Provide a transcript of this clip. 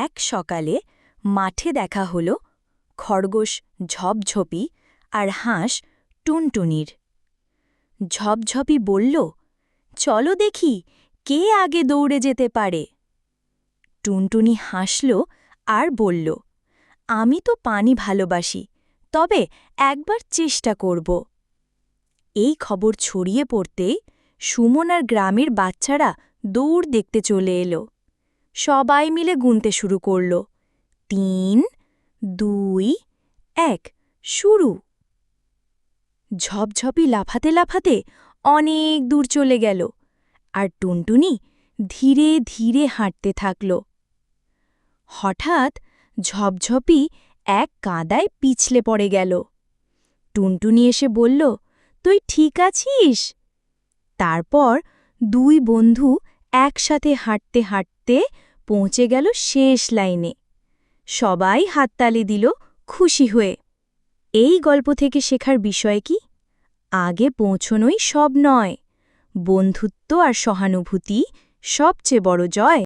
এক সকালে মাঠে দেখা হল খরগোশ ঝপঝপি আর হাঁস টুনটুনির। ঝপঝপি বলল, চলো দেখি কে আগে দৌড়ে যেতে পারে? টুনটুনি হাসল আর বলল, আমি তো পানি ভালোবাসি, তবে একবার চেষ্টা করব। এই খবর ছড়িয়ে পড়তেই সুমন আর গ্রামের বাচ্চারা দৌড় দেখতে চলে এলো। সবাই মিলে গুনতে শুরু করল। তিন, দুই, এক, শুরু। ঝপঝপি লাফাতে লাফাতে অনেক দূর চলে গেল আর টুনটুনি ধীরে ধীরে হাঁটতে থাকল। হঠাৎ ঝপঝপি এক কাদায় পিছলে পড়ে গেল। টুনটুনি এসে বলল, তুই ঠিক আছিস? তারপর দুই বন্ধু একসাথে হাঁটতে হাঁটতে পৌঁছে গেল শেষ লাইনে। সবাই হাততালি দিল খুশি হয়ে। এই গল্প থেকে শেখার বিষয় কি? আগে পৌঁছনোই সব নয়। বন্ধুত্ব আর সহানুভূতি সবচেয়ে বড় জয়।